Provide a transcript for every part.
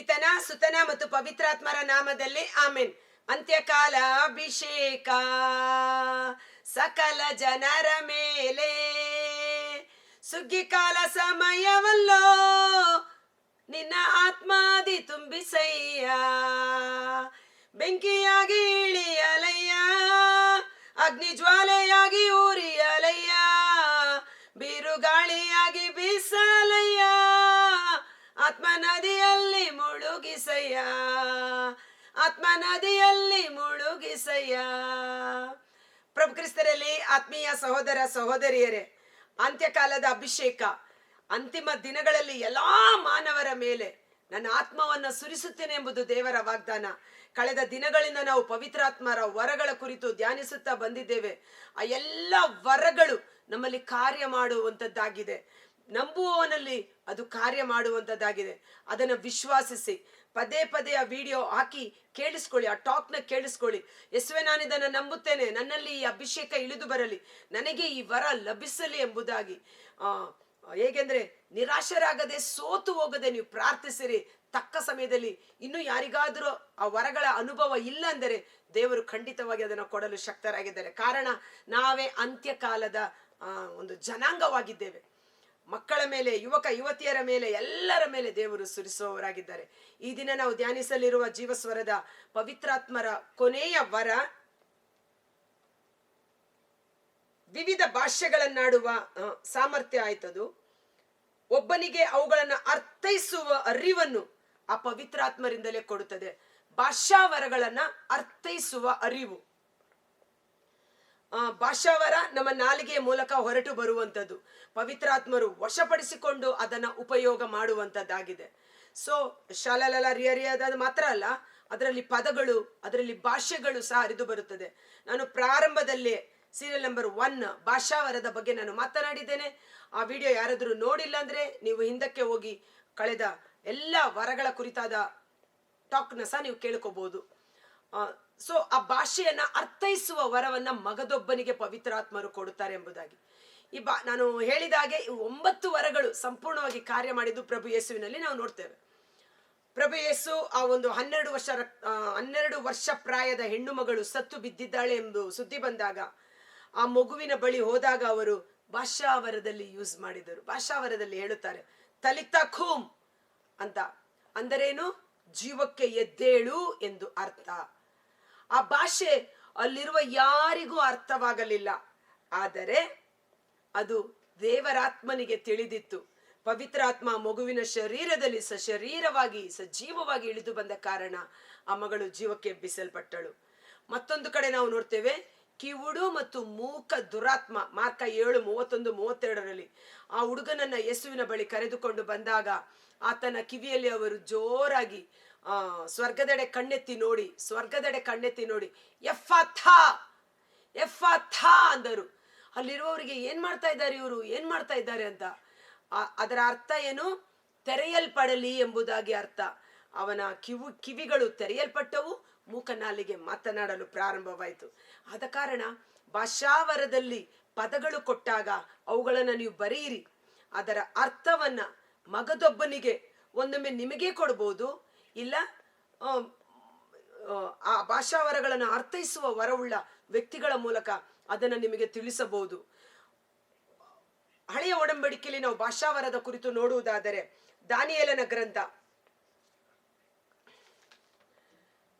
ಪಿತನ, ಸುತನ ಮತ್ತು ಪವಿತ್ರಾತ್ಮರ ನಾಮದಲ್ಲಿ ಆಮೇನ್. ಅಂತ್ಯಕಾಲ ಅಭಿಷೇಕ. ಸಕಲ ಜನರ ಮೇಲೆ ಸುಗ್ಗಿಕಾಲ ಸಮಯವಲ್ಲೋ, ನಿನ್ನ ಆತ್ಮಾದಿ ತುಂಬಿಸಯ್ಯ. ಬೆಂಕಿಯಾಗಿ ಇಳಿಯಲಯ್ಯ, ಅಗ್ನಿ ಜ್ವಾಲೆಯಾಗಿ ಉರಿಯಲಯ್ಯ, ಬಿರುಗಾಳಿಯಾಗಿ ಬೀಸಲಯ್ಯ. ಆತ್ಮ ನದಿಯಲ್ಲಿ ಮುಳುಗಿಸಯ್ಯ. ಆತ್ಮ ನದಿಯಲ್ಲಿ ಮುಳುಗಿಸಯ್ಯ. ಪ್ರಭು ಕ್ರಿಸ್ತರಲ್ಲಿ ಆತ್ಮೀಯ ಸಹೋದರ ಸಹೋದರಿಯರೇ, ಅಂತ್ಯಕಾಲದ ಅಭಿಷೇಕ, ಅಂತಿಮ ದಿನಗಳಲ್ಲಿ ಎಲ್ಲಾ ಮಾನವರ ಮೇಲೆ ನನ್ನ ಆತ್ಮವನ್ನ ಸುರಿಸುತ್ತೇನೆ ಎಂಬುದು ದೇವರ ವಾಗ್ದಾನ. ಕಳೆದ ದಿನಗಳಿಂದ ನಾವು ಪವಿತ್ರಾತ್ಮರ ವರಗಳ ಕುರಿತು ಧ್ಯಾನಿಸುತ್ತಾ ಬಂದಿದ್ದೇವೆ. ಆ ಎಲ್ಲ ವರಗಳು ನಮ್ಮಲ್ಲಿ ಕಾರ್ಯ ಮಾಡುವಂಥದ್ದಾಗಿದೆ. ನಂಬುವವನಲ್ಲಿ ಅದು ಕಾರ್ಯ ಮಾಡುವಂಥದ್ದಾಗಿದೆ ಅದನ್ನು ವಿಶ್ವಾಸಿಸಿ. ಪದೇ ಪದೇ ಆ ವಿಡಿಯೋ ಹಾಕಿ ಕೇಳಿಸ್ಕೊಳ್ಳಿ, ಆ ಟಾಕ್ನ ಕೇಳಿಸ್ಕೊಳ್ಳಿ. ಎಸ್ವೆ ನಾನು ಇದನ್ನು ನಂಬುತ್ತೇನೆ. ನನ್ನಲ್ಲಿ ಈ ಅಭಿಷೇಕ ಇಳಿದು ಬರಲಿ. ನನಗೆ ಈ ವರ ಲಭಿಸಲಿ ಎಂಬುದಾಗಿ. ಹೇಗೆಂದರೆ ನಿರಾಶರಾಗದೆ ಸೋತು ಹೋಗದೆ ನೀವು ಪ್ರಾರ್ಥಿಸಿರಿ. ತಕ್ಕ ಸಮಯದಲ್ಲಿ ಇನ್ನು ಯಾರಿಗಾದರೂ ಆ ವರಗಳ ಅನುಭವ ಇಲ್ಲ ಅಂದರೆ ದೇವರು ಖಂಡಿತವಾಗಿ ಅದನ್ನು ಕೊಡಲು ಶಕ್ತರಾಗಿದ್ದಾರೆ. ಕಾರಣ, ನಾವೇ ಅಂತ್ಯಕಾಲದ ಒಂದು ಜನಾಂಗವಾಗಿದ್ದೇವೆ. ಮಕ್ಕಳ ಮೇಲೆ, ಯುವಕ, ಯುವತಿಯರ ಮೇಲೆ, ಎಲ್ಲರ ಮೇಲೆ ದೇವರು ಸುರಿಸುವವರಾಗಿದ್ದಾರೆ ಈ ದಿನ ನಾವು ಧ್ಯಾನಿಸಲಿರುವ ಜೀವಸ್ವರದ ಪವಿತ್ರಾತ್ಮರ ಕೊನೆಯ ವರ, ವಿವಿಧ ಭಾಷೆಗಳನ್ನಾಡುವ ಸಾಮರ್ಥ್ಯ ಆಯ್ತದು. ಒಬ್ಬನಿಗೆ ಅವುಗಳನ್ನು ಅರ್ಥೈಸುವ ಅರಿವನ್ನು ಆ ಪವಿತ್ರಾತ್ಮರಿಂದಲೇ ಕೊಡುತ್ತದೆ. ಭಾಷಾವರಗಳನ್ನ ಅರ್ಥೈಸುವ ಅರಿವು. ಭಾಷಾವರ ನಮ್ಮ ನಾಲಿಗೆಯ ಮೂಲಕ ಹೊರಟು ಬರುವಂಥದ್ದು. ಪವಿತ್ರಾತ್ಮರು ವಶಪಡಿಸಿಕೊಂಡು ಅದನ್ನ ಉಪಯೋಗ ಮಾಡುವಂಥದ್ದಾಗಿದೆ. ಸೊ ಶಾಲಲಲ ರಿಯರಿಯಾದ ಮಾತ್ರ ಅಲ್ಲ, ಅದರಲ್ಲಿ ಪದಗಳು, ಅದರಲ್ಲಿ ಭಾಷೆಗಳು ಸಹ ಹರಿದು ಬರುತ್ತದೆ. ನಾನು ಪ್ರಾರಂಭದಲ್ಲಿ ಸೀರಿಯಲ್ ನಂಬರ್ ಒನ್ ಭಾಷಾವರದ ಬಗ್ಗೆ ನಾನು ಮಾತನಾಡಿದ್ದೇನೆ. ಆ ವಿಡಿಯೋ ಯಾರಾದರೂ ನೋಡಿಲ್ಲ ಅಂದರೆ ನೀವು ಹಿಂದಕ್ಕೆ ಹೋಗಿ ಕಳೆದ ಎಲ್ಲ ವರಗಳ ಕುರಿತಾದ ಟಾಕ್ನ ಸಹ ನೀವು ಕೇಳ್ಕೋಬಹುದು ಸೊ ಆ ಭಾಷೆಯನ್ನ ಅರ್ಥೈಸುವ ವರವನ್ನ ಮಗದೊಬ್ಬನಿಗೆ ಪವಿತ್ರಾತ್ಮರು ಕೊಡುತ್ತಾರೆ ಎಂಬುದಾಗಿ. ಈ ಬಾ, ನಾನು ಹೇಳಿದ ಹಾಗೆ ಈ ಒಂಬತ್ತು ವರಗಳು ಸಂಪೂರ್ಣವಾಗಿ ಕಾರ್ಯ ಮಾಡಿದ್ದು ಪ್ರಭು ಯೇಸುವಿನಲ್ಲಿ ನಾವು ನೋಡ್ತೇವೆ. ಪ್ರಭು ಯೇಸು ಆ ಒಂದು ಹನ್ನೆರಡು ವರ್ಷ ಹನ್ನೆರಡು ವರ್ಷ ಪ್ರಾಯದ ಹೆಣ್ಣು ಮಗಳು ಸತ್ತು ಬಿದ್ದಿದ್ದಾಳೆ ಎಂದು ಸುದ್ದಿ ಬಂದಾಗ, ಆ ಮಗುವಿನ ಬಳಿ ಹೋದಾಗ ಅವರು ಭಾಷಾವರದಲ್ಲಿ ಯೂಸ್ ಮಾಡಿದರು. ಭಾಷಾವರದಲ್ಲಿ ಹೇಳುತ್ತಾರೆ, ತಲಿತ ಖೂಮ್ ಅಂತ. ಅಂದರೇನು? ಜೀವಕ್ಕೆ ಎದ್ದೇಳು ಎಂದು ಅರ್ಥ. ಆ ಭಾಷೆ ಅಲ್ಲಿರುವ ಯಾರಿಗೂ ಅರ್ಥವಾಗಲಿಲ್ಲ. ಆದರೆ ಅದು ದೇವರಾತ್ಮನಿಗೆ ತಿಳಿದಿತ್ತು. ಪವಿತ್ರಾತ್ಮ ಮಗುವಿನ ಶರೀರದಲ್ಲಿ ಸಶರೀರವಾಗಿ, ಸಜೀವವಾಗಿ ಇಳಿದು ಬಂದ ಕಾರಣ ಆ ಮಗಳು ಜೀವಕ್ಕೆ ಎಬ್ಬಿಸಲ್ಪಟ್ಟಳು. ಮತ್ತೊಂದು ಕಡೆ ನಾವು ನೋಡ್ತೇವೆ, ಕಿವುಡು ಮತ್ತು ಮೂಕ ದುರಾತ್ಮ, ಮಾರ್ಕ ಏಳು, ಮೂವತ್ತೊಂದು, ಮೂವತ್ತೆರಡರಲ್ಲಿ ಆ ಹುಡುಗನನ್ನ ಯೇಸುವಿನ ಬಳಿ ಕರೆದುಕೊಂಡು ಬಂದಾಗ ಆತನ ಕಿವಿಯಲ್ಲಿ ಅವರು ಜೋರಾಗಿ ಸ್ವರ್ಗದೆಡೆ ಕಣ್ಣೆತ್ತಿ ನೋಡಿ, ಸ್ವರ್ಗದೆಡೆ ಕಣ್ಣೆತ್ತಿ ನೋಡಿ. ಎಫ್ ಥಾ ಎಫ್ ಥಾ ಅಂದರು. ಅಲ್ಲಿರುವವರಿಗೆ ಏನ್ ಮಾಡ್ತಾ ಇದ್ದಾರೆ ಇವರು? ಏನ್ ಮಾಡ್ತಾ ಇದ್ದಾರೆ ಅಂತ? ಅದರ ಅರ್ಥ ಏನು? ತೆರೆಯಲ್ಪಡಲಿ ಎಂಬುದಾಗಿ ಅರ್ಥ. ಅವನ ಕಿವು, ಕಿವಿಗಳು ತೆರೆಯಲ್ಪಟ್ಟವು, ಮೂಕನಾಲಿಗೆ ಮಾತನಾಡಲು ಪ್ರಾರಂಭವಾಯಿತು. ಆದ ಕಾರಣ ಭಾಷಾವರದಲ್ಲಿ ಪದಗಳು ಕೊಟ್ಟಾಗ ಅವುಗಳನ್ನು ನೀವು ಬರೆಯಿರಿ. ಅದರ ಅರ್ಥವನ್ನ ಮಗದೊಬ್ಬನಿಗೆ ಒಂದೊಮ್ಮೆ ನಿಮಗೇ ಕೊಡ್ಬೋದು. ಇಲ್ಲ ಆ, ಭಾಷಾವರಗಳನ್ನು ಅರ್ಥೈಸುವ ವರವುಳ್ಳ ವ್ಯಕ್ತಿಗಳ ಮೂಲಕ ಅದನ್ನು ನಿಮಗೆ ತಿಳಿಸಬಹುದು. ಹಳೆಯ ಒಡಂಬಡಿಕೆಯಲ್ಲಿ ನಾವು ಭಾಷಾವರದ ಕುರಿತು ನೋಡುವುದಾದರೆ ದಾನಿಯಲನ ಗ್ರಂಥ.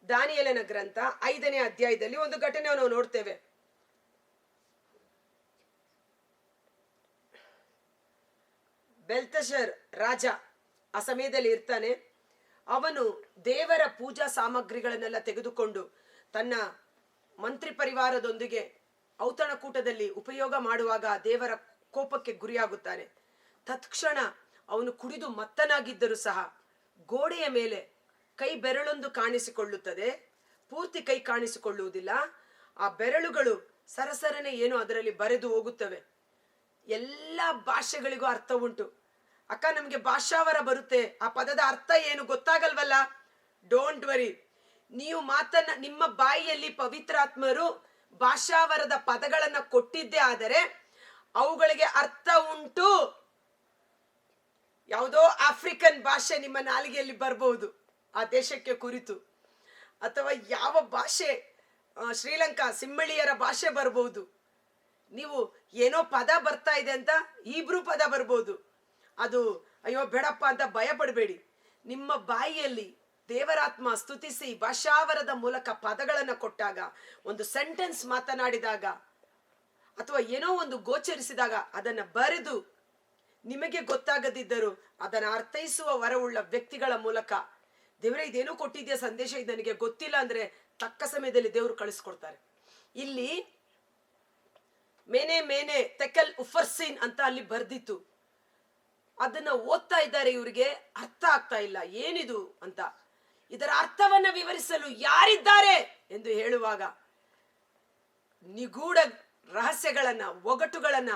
ದಾನಿಯಲನ ಗ್ರಂಥ ಐದನೇ ಅಧ್ಯಾಯದಲ್ಲಿ ಒಂದು ಘಟನೆ ನಾವು ನೋಡ್ತೇವೆ. ಬೆಲ್ತಶರ್ ರಾಜ ಆ ಸಮಯದಲ್ಲಿ ಇರ್ತಾನೆ. ಅವನು ದೇವರ ಪೂಜಾ ಸಾಮಗ್ರಿಗಳನ್ನೆಲ್ಲ ತೆಗೆದುಕೊಂಡು ತನ್ನ ಮಂತ್ರಿ ಪರಿವಾರದೊಂದಿಗೆ ಔತಣಕೂಟದಲ್ಲಿ ಉಪಯೋಗ ಮಾಡುವಾಗ ದೇವರ ಕೋಪಕ್ಕೆ ಗುರಿಯಾಗುತ್ತಾನೆ. ತತ್ಕ್ಷಣ ಅವನು ಕುಡಿದು ಮತ್ತನಾಗಿದ್ದರೂ ಸಹ ಗೋಡೆಯ ಮೇಲೆ ಕೈ ಬೆರಳೊಂದು ಕಾಣಿಸಿಕೊಳ್ಳುತ್ತದೆ. ಪೂರ್ತಿ ಕೈ ಕಾಣಿಸಿಕೊಳ್ಳುವುದಿಲ್ಲ. ಆ ಬೆರಳುಗಳು ಸರಸರನೆ ಏನು ಅದರಲ್ಲಿ ಬರೆದು ಹೋಗುತ್ತವೆ. ಎಲ್ಲ ಭಾಷೆಗಳಿಗೂ ಅರ್ಥ ಅಕ್ಕ, ನಮಗೆ ಭಾಷಾವರ ಬರುತ್ತೆ. ಆ ಪದದ ಅರ್ಥ ಏನು ಗೊತ್ತಾಗಲ್ವಲ್ಲ? ಡೋಂಟ್ ವರಿ ನೀವು ಮಾತನ್ನ, ನಿಮ್ಮ ಬಾಯಿಯಲ್ಲಿ ಪವಿತ್ರಾತ್ಮರು ಭಾಷಾವರದ ಪದಗಳನ್ನ ಕೊಟ್ಟಿದ್ದೇ ಆದರೆ ಅವುಗಳಿಗೆ ಅರ್ಥ ಉಂಟು. ಯಾವುದೋ ಆಫ್ರಿಕನ್ ಭಾಷೆ ನಿಮ್ಮ ನಾಲಿಗೆಯಲ್ಲಿ ಬರಬಹುದು ಆ ದೇಶಕ್ಕೆ ಕುರಿತು. ಅಥವಾ ಯಾವ ಭಾಷೆ ಶ್ರೀಲಂಕಾ ಸಿಂಹಳಿಯರ ಭಾಷೆ ಬರಬಹುದು ನೀವು ಏನೋ ಪದ ಬರ್ತಾ ಇದೆ ಅಂತ ಈಬ್ರು ಪದ ಬರ್ಬೋದು. ಅದು ಅಯ್ಯೋ ಬೇಡಪ್ಪ ಅಂತ ಭಯ ಪಡಬೇಡಿ ನಿಮ್ಮ ಬಾಯಿಯಲ್ಲಿ ದೇವರಾತ್ಮ ಸ್ತುತಿಸಿ ಭಾಷಾವರದ ಮೂಲಕ ಪದಗಳನ್ನು ಕೊಟ್ಟಾಗ, ಒಂದು ಸೆಂಟೆನ್ಸ್ ಮಾತನಾಡಿದಾಗ, ಅಥವಾ ಏನೋ ಒಂದು ಗೋಚರಿಸಿದಾಗ ಅದನ್ನು ಬರೆದು ನಿಮಗೆ ಗೊತ್ತಾಗದಿದ್ದರೂ ಅದನ್ನು ಅರ್ಥೈಸುವ ವರವುಳ್ಳ ವ್ಯಕ್ತಿಗಳ ಮೂಲಕ, ದೇವರೇ ಇದೇನೋ ಕೊಟ್ಟಿದೆಯಾ ಸಂದೇಶ, ಇದು ನನಗೆ ಗೊತ್ತಿಲ್ಲ ಅಂದ್ರೆ ತಕ್ಕ ಸಮಯದಲ್ಲಿ ದೇವರು ಕಳಿಸ್ಕೊಡ್ತಾರೆ. ಇಲ್ಲಿ, ಮೇನೆ ಮೇನೆ ತೆಕಲ್ ಉಫರ್ಸಿನ್ ಅಂತ ಅಲ್ಲಿ ಬರ್ದಿತ್ತು. ಅದನ್ನ ಓದ್ತಾ ಇದ್ದಾರೆ ಇವರಿಗೆ ಅರ್ಥ ಆಗ್ತಾ ಇಲ್ಲ. ಏನಿದು ಅಂತ. ಇದರ ಅರ್ಥವನ್ನ ವಿವರಿಸಲು ಯಾರಿದ್ದಾರೆ ಎಂದು ಹೇಳುವಾಗ ನಿಗೂಢ ರಹಸ್ಯಗಳನ್ನ, ಒಗಟುಗಳನ್ನ,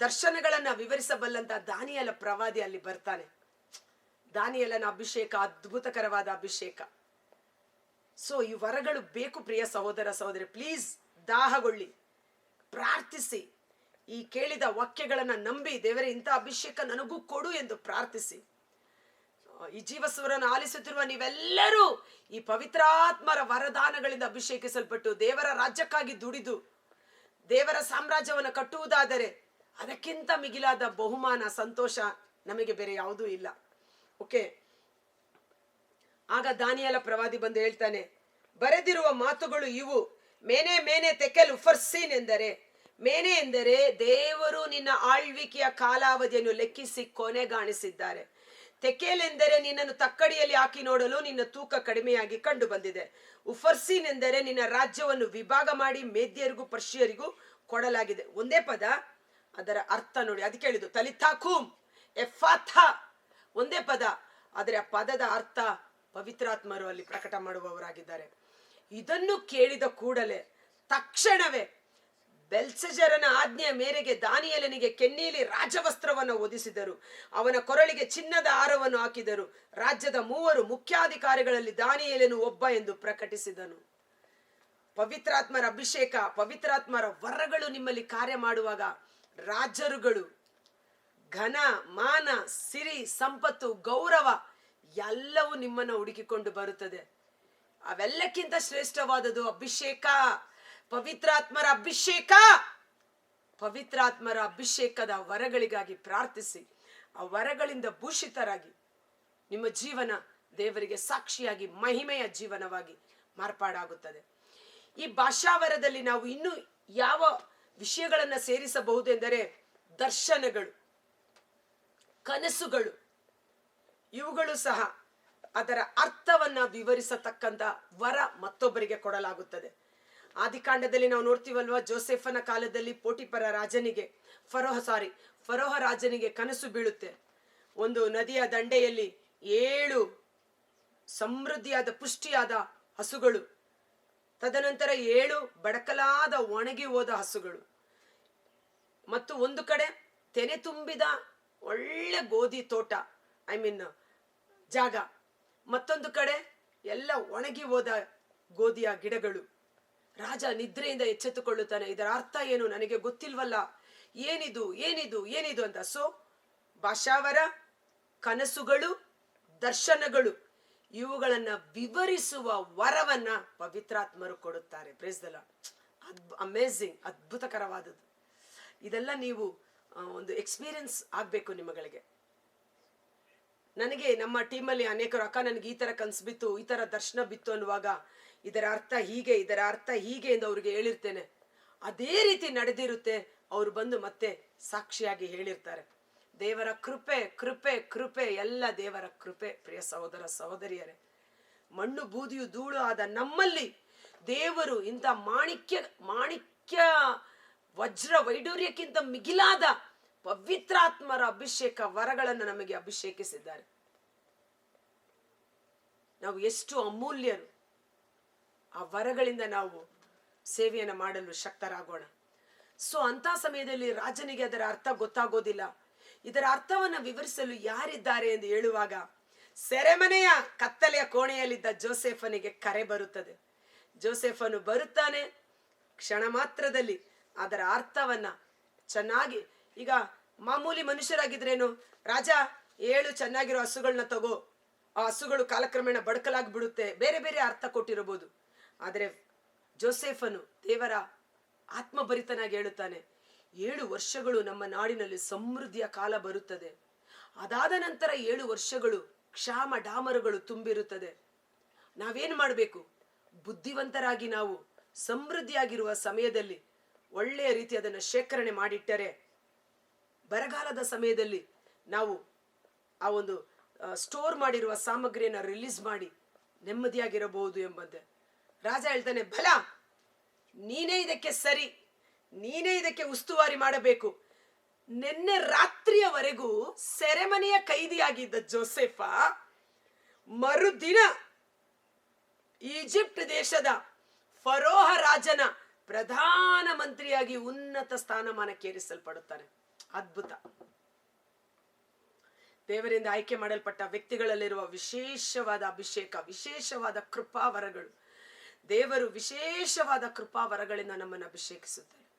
ದರ್ಶನಗಳನ್ನ ವಿವರಿಸಬಲ್ಲಂತ ದಾನಿಯಲ ಪ್ರವಾದಿ ಅಲ್ಲಿ ಬರ್ತಾನೆ. ದಾನಿಯಲನ ಅಭಿಷೇಕ, ಅದ್ಭುತಕರವಾದ ಅಭಿಷೇಕ. ಸೊ ಈ ವರಗಳು ಬೇಕು ಪ್ರಿಯ ಸಹೋದರ ಸಹೋದರಿ ಪ್ಲೀಸ್ ದಾಹಗೊಳ್ಳಿ, ಪ್ರಾರ್ಥಿಸಿ. ಈ ಕೇಳಿದ ವಾಕ್ಯಗಳನ್ನು ನಂಬಿ, ದೇವರೇ, ಇಂಥ ಅಭಿಷೇಕ ನನಗೂ ಕೊಡು ಎಂದು ಪ್ರಾರ್ಥಿಸಿ. ಈ ಜೀವಸ್ವರನ್ನು ಆಲಿಸುತ್ತಿರುವ ನೀವೆಲ್ಲರೂ ಈ ಪವಿತ್ರಾತ್ಮರ ವರದಾನಗಳಿಂದ ಅಭಿಷೇಕಿಸಲ್ಪಟ್ಟು ದೇವರ ರಾಜ್ಯಕ್ಕಾಗಿ ದುಡಿದು, ದೇವರ ಸಾಮ್ರಾಜ್ಯವನ್ನು ಕಟ್ಟುವುದಾದರೆ ಅದಕ್ಕಿಂತ ಮಿಗಿಲಾದ ಬಹುಮಾನ, ಸಂತೋಷ ನಮಗೆ ಬೇರೆ ಯಾವುದೂ ಇಲ್ಲ. ಓಕೆ? ಆಗ ದಾನಿಯಲ ಪ್ರವಾದಿ ಬಂದು ಹೇಳ್ತಾನೆ, ಬರೆದಿರುವ ಮಾತುಗಳು ಇವು. ಮೇನೆ ಮೇನೆ ತೆಕೆಲ್ ಉಫರ್ಸೀನ್ ಎಂದರೆ ಮೇನೆ ಎಂದರೆ ದೇವರು ನಿನ್ನ ಆಳ್ವಿಕೆಯ ಕಾಲಾವಧಿಯನ್ನು ಲೆಕ್ಕಿಸಿ ಕೊನೆಗಾಣಿಸಿದ್ದಾರೆ ತೆಕೇಲೆಂದರೆ ನಿನ್ನನ್ನು ತಕ್ಕಡಿಯಲ್ಲಿ ಹಾಕಿ ನೋಡಲು ನಿನ್ನ ತೂಕ ಕಡಿಮೆಯಾಗಿ ಕಂಡು ಬಂದಿದೆ. ಉಫರ್ಸೀನ್ ಎಂದರೆ ನಿನ್ನ ರಾಜ್ಯವನ್ನು ವಿಭಾಗ ಮಾಡಿ ಮೇದ್ಯರಿಗೂ ಪರ್ಷಿಯರಿಗೂ ಕೊಡಲಾಗಿದೆ. ಒಂದೇ ಪದ, ಅದರ ಅರ್ಥ ನೋಡಿ. ಅದಕ್ಕೆ ಹೇಳಿದ್ದು ತಲಿತಾಕೂಮ್ ಎಫಾಥ. ಒಂದೇ ಪದ, ಆದರೆ ಆ ಪದದ ಅರ್ಥ ಪವಿತ್ರಾತ್ಮರು ಅಲ್ಲಿ ಪ್ರಕಟ ಮಾಡುವವರಾಗಿದ್ದಾರೆ. ಇದನ್ನು ಕೇಳಿದ ಕೂಡಲೇ ತಕ್ಷಣವೇ ಬೆಲ್ಸೆಜರನ ಆಜ್ಞೆಯ ಮೇರೆಗೆ ದಾನಿಯಲನಿಗೆ ಕೆನ್ನೀಲಿ ರಾಜವಸ್ತ್ರವನ್ನು ಒದಿಸಿದರು ಅವನ ಕೊರಳಿಗೆ ಚಿನ್ನದ ಹಾರವನ್ನು ಹಾಕಿದರು. ರಾಜ್ಯದ ಮೂವರು ಮುಖ್ಯಾಧಿಕಾರಿಗಳಲ್ಲಿ ದಾನಿಯಲನು ಒಬ್ಬ ಎಂದು ಪ್ರಕಟಿಸಿದನು. ಪವಿತ್ರಾತ್ಮರ ಅಭಿಷೇಕ, ಪವಿತ್ರಾತ್ಮರ ವರಗಳು ನಿಮ್ಮಲ್ಲಿ ಕಾರ್ಯ ಮಾಡುವಾಗ ರಾಜರುಗಳು ಘನ, ಮಾನ, ಸಿರಿ, ಸಂಪತ್ತು, ಗೌರವ ಎಲ್ಲವೂ ನಿಮ್ಮನ್ನು ಹುಡುಕಿಕೊಂಡು ಬರುತ್ತದೆ. ಅವೆಲ್ಲಕ್ಕಿಂತ ಶ್ರೇಷ್ಠವಾದದ್ದು ಅಭಿಷೇಕ. ಪವಿತ್ರಾತ್ಮರ ಅಭಿಷೇಕ. ಪವಿತ್ರಾತ್ಮರ ಅಭಿಷೇಕದ ವರಗಳಿಗಾಗಿ ಪ್ರಾರ್ಥಿಸಿ. ಆ ವರಗಳಿಂದ ಭೂಷಿತರಾಗಿ ನಿಮ್ಮ ಜೀವನ ದೇವರಿಗೆ ಸಾಕ್ಷಿಯಾಗಿ, ಮಹಿಮೆಯ ಜೀವನವಾಗಿ ಮಾರ್ಪಾಡಾಗುತ್ತದೆ. ಈ ಭಾಷಾವರದಲ್ಲಿ ನಾವು ಇನ್ನೂ ಯಾವ ವಿಷಯಗಳನ್ನ ಸೇರಿಸಬಹುದೆಂದರೆ ದರ್ಶನಗಳು, ಕನಸುಗಳು. ಇವುಗಳು ಸಹ ಅದರ ಅರ್ಥವನ್ನ ವಿವರಿಸತಕ್ಕಂತ ವರ ಮತ್ತೊಬ್ಬರಿಗೆ ಕೊಡಲಾಗುತ್ತದೆ. ಆದಿಕಾಂಡದಲ್ಲಿ ನಾವು ನೋಡ್ತೀವಲ್ವ? ಜೋಸೆಫನ ಕಾಲದಲ್ಲಿ ಪೋಟಿಪರ ರಾಜನಿಗೆ ಫರೋಹ ಸಾರಿ ಫರೋಹ ರಾಜನಿಗೆ ಕನಸು ಬೀಳುತ್ತೆ. ಒಂದು ನದಿಯ ದಂಡೆಯಲ್ಲಿ ಏಳು ಸಮೃದ್ಧಿಯಾದ, ಪುಷ್ಟಿಯಾದ ಹಸುಗಳು. ತದನಂತರ ಏಳು ಬಡಕಲಾದ, ಒಣಗಿ ಹೋದ ಹಸುಗಳು. ಮತ್ತು ಒಂದು ಕಡೆ ತೆನೆ ತುಂಬಿದ ಒಳ್ಳೆ ಗೋಧಿ ತೋಟ ಐ ಮೀನ್ ಜಾಗ. ಮತ್ತೊಂದು ಕಡೆ ಎಲ್ಲ ಒಣಗಿ ಹೋದ ಗೋಧಿಯ ಗಿಡಗಳು. ರಾಜ ನಿದ್ರೆಯಿಂದ ಎಚ್ಚೆತ್ತುಕೊಳ್ಳುತ್ತಾನೆ. ಇದರ ಅರ್ಥ ಏನು? ನನಗೆ ಗೊತ್ತಿಲ್ವಲ್ಲ. ಏನಿದು ಏನಿದು ಏನಿದು ಅಂತ. ಸೊ, ಭಾಷಾವರ ಕನಸುಗಳು, ದರ್ಶನಗಳು, ಇವುಗಳನ್ನ ವಿವರಿಸುವ ವರವನ್ನ ಪವಿತ್ರಾತ್ಮರು ಕೊಡುತ್ತಾರೆ. ಪ್ರೇಸ್ದಲ ಅಮೇಝಿಂಗ್ ಅದ್ಭುತಕರವಾದದ್ದು. ಇದೆಲ್ಲ ನೀವು ಒಂದು ಎಕ್ಸ್ಪೀರಿಯನ್ಸ್ ಆಗಬೇಕು ನಿಮಗಳಿಗೆ. ನನಗೆ ನಮ್ಮ ಟೀಮಲ್ಲಿ ಅನೇಕರು, ಅಕ್ಕ, ನನಗೆ ಈ ಥರ ಕನಸು ಬಿತ್ತು, ಈ ಥರ ದರ್ಶನ ಬಿತ್ತು ಅನ್ನುವಾಗ ಇದರ ಅರ್ಥ ಹೀಗೆ, ಇದರ ಅರ್ಥ ಹೀಗೆ ಎಂದು ಅವ್ರಿಗೆ ಹೇಳಿರ್ತೇನೆ. ಅದೇ ರೀತಿ ನಡೆದಿರುತ್ತೆ, ಅವರು ಬಂದು ಮತ್ತೆ ಸಾಕ್ಷಿಯಾಗಿ ಹೇಳಿರ್ತಾರೆ. ದೇವರ ಕೃಪೆ ಕೃಪೆ ಕೃಪೆ, ಎಲ್ಲ ದೇವರ ಕೃಪೆ, ಪ್ರಿಯ ಸಹೋದರ, ಸಹೋದರಿಯರೇ. ಮಣ್ಣು ಬೂದಿಯು ಧೂಳು ಆದ ನಮ್ಮಲ್ಲಿ ದೇವರು ಇಂಥ ಮಾಣಿಕ್ಯ ಮಾಣಿಕ್ಯ ವಜ್ರ ವೈಡೂರ್ಯಕ್ಕಿಂತ ಮಿಗಿಲಾದ ಪವಿತ್ರಾತ್ಮರ ಅಭಿಷೇಕ ವರಗಳನ್ನು ನಮಗೆ ಅಭಿಷೇಕಿಸಿದ್ದಾರೆ. ನಾವು ಎಷ್ಟು ಅಮೂಲ್ಯರು. ಆ ವರಗಳಿಂದ ನಾವು ಸೇವೆಯನ್ನು ಮಾಡಲು ಶಕ್ತರಾಗೋಣ. ಸೊ ಅಂತ ಸಮಯದಲ್ಲಿ ರಾಜನಿಗೆ ಅದರ ಅರ್ಥ ಗೊತ್ತಾಗೋದಿಲ್ಲ. ಇದರ ಅರ್ಥವನ್ನು ವಿವರಿಸಲು ಯಾರಿದ್ದಾರೆ ಎಂದು ಹೇಳುವಾಗ, ಸೆರೆಮನೆಯ ಕತ್ತಲೆಯ ಕೋಣೆಯಲ್ಲಿದ್ದ ಜೋಸೆಫನಿಗೆ ಕರೆ ಬರುತ್ತದೆ. ಜೋಸೆಫನು ಬರುತ್ತಾನೆ. ಕ್ಷಣ ಮಾತ್ರದಲ್ಲಿ ಅದರ ಅರ್ಥವನ್ನ ಚೆನ್ನಾಗಿ, ಈಗ ಮಾಮೂಲಿ ಮನುಷ್ಯರಾಗಿದ್ರೇನು, ರಾಜ ಏಳು ಚೆನ್ನಾಗಿರೋ ಹಸುಗಳನ್ನ ತಗೋ. ಆ ಹಸುಗಳು ಕಾಲಕ್ರಮೇಣ ಬಡಕಲಾಗಿ ಬಿಡುತ್ತೆ ಬೇರೆ ಬೇರೆ ಅರ್ಥ ಕೊಟ್ಟಿರಬಹುದು. ಆದರೆ ಜೋಸೆಫನು ದೇವರ ಆತ್ಮಭರಿತನಾಗಿ ಹೇಳುತ್ತಾನೆ, ಏಳು ವರ್ಷಗಳು ನಮ್ಮ ನಾಡಿನಲ್ಲಿ ಸಮೃದ್ಧಿಯ ಕಾಲ ಬರುತ್ತದೆ. ಅದಾದ ನಂತರ ಏಳು ವರ್ಷಗಳು ಕ್ಷಾಮ ಡಾಮರುಗಳು ತುಂಬಿರುತ್ತದೆ. ನಾವೇನು ಮಾಡಬೇಕು? ಬುದ್ಧಿವಂತರಾಗಿ ನಾವು ಸಮೃದ್ಧಿಯಾಗಿರುವ ಸಮಯದಲ್ಲಿ ಒಳ್ಳೆಯ ರೀತಿ ಅದನ್ನು ಶೇಖರಣೆ ಮಾಡಿಟ್ಟರೆ, ಬರಗಾಲದ ಸಮಯದಲ್ಲಿ ನಾವು ಆ ಒಂದು ಸ್ಟೋರ್ ಮಾಡಿರುವ ಸಾಮಗ್ರಿಯನ್ನು ರಿಲೀಸ್ ಮಾಡಿ ನೆಮ್ಮದಿಯಾಗಿರಬಹುದು ಎಂಬಂತೆ. ರಾಜ ಹೇಳ್ತಾನೆ, ಬಲ, ನೀನೇ ಇದಕ್ಕೆ ಸರಿ, ನೀನೇ ಇದಕ್ಕೆ ಉಸ್ತುವಾರಿ ಮಾಡಬೇಕು. ನಿನ್ನೆ ರಾತ್ರಿಯವರೆಗೂ ಸೆರೆಮನೆಯ ಕೈದಿಯಾಗಿದ್ದ ಜೋಸೆಫ ಮರುದಿನ ಈಜಿಪ್ಟ್ ದೇಶದ ಫರೋಹ ರಾಜನ ಪ್ರಧಾನ ಮಂತ್ರಿಯಾಗಿ ಉನ್ನತ ಸ್ಥಾನಮಾನಕ್ಕೇರಿಸಲ್ಪಡುತ್ತಾನೆ. ಅದ್ಭುತ. ದೇವರಿಂದ ಆಯ್ಕೆ ಮಾಡಲ್ಪಟ್ಟ ವ್ಯಕ್ತಿಗಳಲ್ಲಿರುವ ವಿಶೇಷವಾದ ಅಭಿಷೇಕ, ವಿಶೇಷವಾದ ಕೃಪಾವರಗಳು ದೇವರು ವಿಶೇಷವಾದ ಕೃಪಾ ಕೃಪಾವರಗಳಿಂದ ನಮ್ಮನ್ನು ಅಭಿಷೇಕಿಸುತ್ತಾರೆ.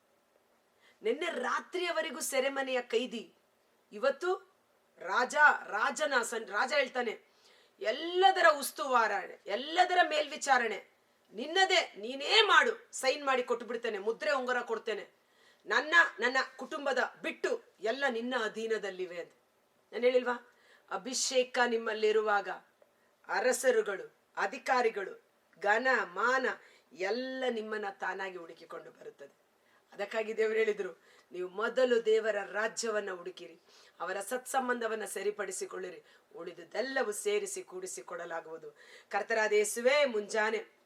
ನಿನ್ನೆ ರಾತ್ರಿಯವರೆಗೂ ಸೆರೆಮನೆಯ ಕೈದಿ, ಇವತ್ತು ರಾಜ, ರಾಜನ ಸನ್, ರಾಜ ಹೇಳ್ತಾನೆ, ಎಲ್ಲದರ ಉಸ್ತುವಾರಣೆ ಎಲ್ಲದರ ಮೇಲ್ವಿಚಾರಣೆ, ನಿನ್ನದೇ, ನೀನೇ ಮಾಡು, ಸೈನ್ ಮಾಡಿ ಕೊಟ್ಟು ಬಿಡ್ತೇನೆ ಮುದ್ರೆ ಉಂಗುರ ಕೊಡ್ತೇನೆ. ನನ್ನ ನನ್ನ ಕುಟುಂಬದ ಬಿಟ್ಟು ಎಲ್ಲ ನಿನ್ನ ಅಧೀನದಲ್ಲಿವೆ ಅಂತ. ನಾನು ಹೇಳಿಲ್ವಾ? ಅಭಿಷೇಕ ನಿಮ್ಮಲ್ಲಿರುವಾಗ ಅರಸರುಗಳು, ಅಧಿಕಾರಿಗಳು ಘನ, ಮಾನ ಎಲ್ಲ ನಿಮ್ಮನ್ನ ತಾನಾಗಿ ಹುಡುಕಿಕೊಂಡು ಬರುತ್ತದೆ. ಅದಕ್ಕಾಗಿ ದೇವರು ಹೇಳಿದ್ರು, ನೀವು ಮೊದಲು ದೇವರ ರಾಜ್ಯವನ್ನ ಹುಡುಕಿರಿ, ಅವರ ಸತ್ಸಂಬಂಧವನ್ನ ಸರಿಪಡಿಸಿಕೊಳ್ಳಿರಿ, ಉಳಿದುದೆಲ್ಲವೂ ಸೇರಿಸಿ ಕೂಡಿಸಿ ಕೊಡಲಾಗುವುದು. ಕರ್ತರಾದ ಯೇಸುವೇ, ಮುಂಜಾನೆ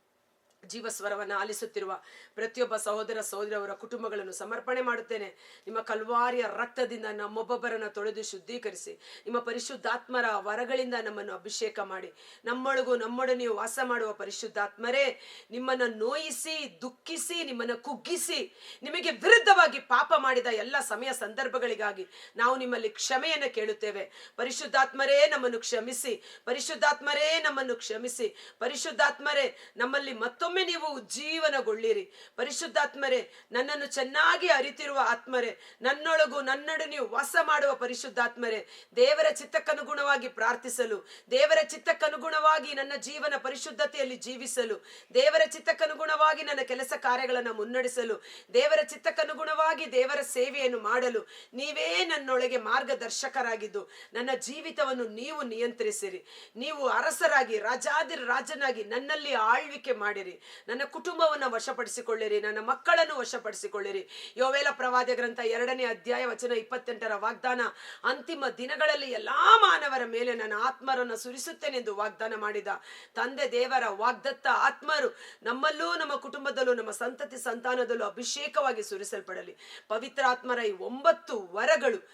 ಜೀವಸ್ವರವನ್ನು ಆಲಿಸುತ್ತಿರುವ ಪ್ರತಿಯೊಬ್ಬ ಸಹೋದರ ಸಹೋದರವರ ಕುಟುಂಬಗಳನ್ನು ಸಮರ್ಪಣೆ ಮಾಡುತ್ತೇನೆ. ನಿಮ್ಮ ಕಲ್ವಾರಿಯ ರಕ್ತದಿಂದ ನಮ್ಮೊಬ್ಬೊಬ್ಬರನ್ನು ತೊಳೆದು ಶುದ್ಧೀಕರಿಸಿ, ನಿಮ್ಮ ಪರಿಶುದ್ಧಾತ್ಮರ ವರಗಳಿಂದ ನಮ್ಮನ್ನು ಅಭಿಷೇಕ ಮಾಡಿ. ನಮ್ಮೊಳಗೂ ನಮ್ಮೊಡನೆಯು ವಾಸ ಮಾಡುವ ಪರಿಶುದ್ಧಾತ್ಮರೇ, ನಿಮ್ಮನ್ನು ನೋಯಿಸಿ, ದುಃಖಿಸಿ, ನಿಮ್ಮನ್ನು ಕುಗ್ಗಿಸಿ, ನಿಮಗೆ ವಿರುದ್ಧವಾಗಿ ಪಾಪ ಮಾಡಿದ ಎಲ್ಲ ಸಮಯ ಸಂದರ್ಭಗಳಿಗಾಗಿ ನಾವು ನಿಮ್ಮಲ್ಲಿ ಕ್ಷಮೆಯನ್ನು ಕೇಳುತ್ತೇವೆ. ಪರಿಶುದ್ಧಾತ್ಮರೇ ನಮ್ಮನ್ನು ಕ್ಷಮಿಸಿ, ಪರಿಶುದ್ಧಾತ್ಮರೇ ನಮ್ಮನ್ನು ಕ್ಷಮಿಸಿ, ಪರಿಶುದ್ಧಾತ್ಮರೇ ನಮ್ಮಲ್ಲಿ ಮತ್ತೊಮ್ಮೆ ನೀವು ಜೀವನಗೊಳ್ಳಿರಿ. ಪರಿಶುದ್ಧಾತ್ಮರೇ, ನನ್ನನ್ನು ಚೆನ್ನಾಗಿ ಅರಿತಿರುವ ಆತ್ಮರೇ, ನನ್ನೊಳಗು ನನ್ನೊಡನೆ ನೀವು ವಾಸ ಮಾಡುವ ಪರಿಶುದ್ಧಾತ್ಮರೇ, ದೇವರ ಚಿತ್ತಕ್ಕನುಗುಣವಾಗಿ ಪ್ರಾರ್ಥಿಸಲು, ದೇವರ ಚಿತ್ತಕ್ಕನುಗುಣವಾಗಿ ನನ್ನ ಜೀವನ ಪರಿಶುದ್ಧತೆಯಲ್ಲಿ ಜೀವಿಸಲು, ದೇವರ ಚಿತ್ತಕ್ಕನುಗುಣವಾಗಿ ನನ್ನ ಕೆಲಸ ಕಾರ್ಯಗಳನ್ನು ಮುನ್ನಡೆಸಲು, ದೇವರ ಚಿತ್ತಕ್ಕನುಗುಣವಾಗಿ ದೇವರ ಸೇವೆಯನ್ನು ಮಾಡಲು ನೀವೇ ನನ್ನೊಳಗೆ ಮಾರ್ಗದರ್ಶಕರಾಗಿದ್ದು, ನನ್ನ ಜೀವಿತವನ್ನು ನೀವು ನಿಯಂತ್ರಿಸಿರಿ. ನೀವು ಅರಸರಾಗಿ ರಾಜಾದಿರ ರಾಜನಾಗಿ ನನ್ನಲ್ಲಿ ಆಳ್ವಿಕೆ ಮಾಡಿರಿ. ನನ್ನ ಕುಟುಂಬವನ್ನು ವಶಪಡಿಸಿಕೊಳ್ಳಿರಿ. ನನ್ನ ಮಕ್ಕಳನ್ನು ವಶಪಡಿಸಿಕೊಳ್ಳಿರಿ. ಯೋವೇಲ ಪ್ರವಾದ ಗ್ರಂಥ ಎರಡನೇ ಅಧ್ಯಾಯ ವಚನ ಇಪ್ಪತ್ತೆಂಟರ ವಾಗ್ದಾನ. ಅಂತಿಮ ದಿನಗಳಲ್ಲಿ ಎಲ್ಲಾ ಮಾನವರ ಮೇಲೆ ನನ್ನ ಆತ್ಮರನ್ನು ಸುರಿಸುತ್ತೇನೆಂದು ವಾಗ್ದಾನ ಮಾಡಿದ. ತಂದೆ, ದೇವರ ವಾಗ್ದತ್ತ ಆತ್ಮರು ನಮ್ಮಲ್ಲೂ ನಮ್ಮ ಕುಟುಂಬದಲ್ಲೂ, ನಮ್ಮ ಸಂತತಿ ಸಂತಾನದಲ್ಲೂ ಅಭಿಷೇಕವಾಗಿ ಸುರಿಸಲ್ಪಡಲಿ. ಪವಿತ್ರ ಆತ್ಮರ ಈ ಒಂಬತ್ತು ವರಗಳು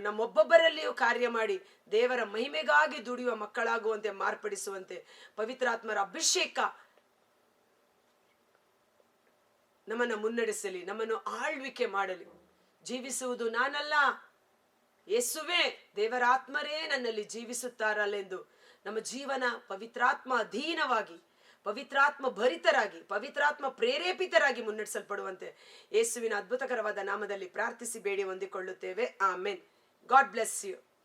ನಮ್ಮೊಬ್ಬೊಬ್ಬರಲ್ಲಿಯೂ ಕಾರ್ಯ ಮಾಡಿ ದೇವರ ಮಹಿಮೆಗಾಗಿ ದುಡಿಯುವ ಮಕ್ಕಳಾಗುವಂತೆ ಮಾರ್ಪಡಿಸುವಂತೆ. ಪವಿತ್ರಾತ್ಮರ ಅಭಿಷೇಕ ನಮ್ಮನ್ನು ಮುನ್ನಡೆಸಲಿ, ನಮ್ಮನ್ನು ಆಳ್ವಿಕೆ ಮಾಡಲಿ. ಜೀವಿಸುವುದು ನಾನಲ್ಲ. ಯೇಸುವೆ, ದೇವರಾತ್ಮರೇ ನನ್ನಲ್ಲಿ ಜೀವಿಸುತ್ತಾರಲ್ಲೆಂದು ನಮ್ಮ ಜೀವನ ಪವಿತ್ರಾತ್ಮ ಅಧೀನವಾಗಿ, ಪವಿತ್ರಾತ್ಮ ಭರಿತರಾಗಿ, ಪವಿತ್ರಾತ್ಮ ಪ್ರೇರೇಪಿತರಾಗಿ ಮುನ್ನಡೆಸಲ್ಪಡುವಂತೆ ಯೇಸುವಿನ ಅದ್ಭುತಕರವಾದ ನಾಮದಲ್ಲಿ ಪ್ರಾರ್ಥಿಸಿ ಬೇಡಿ ಹೊಂದಿಕೊಳ್ಳುತ್ತೇವೆ. ಆಮೆನ್. God bless you.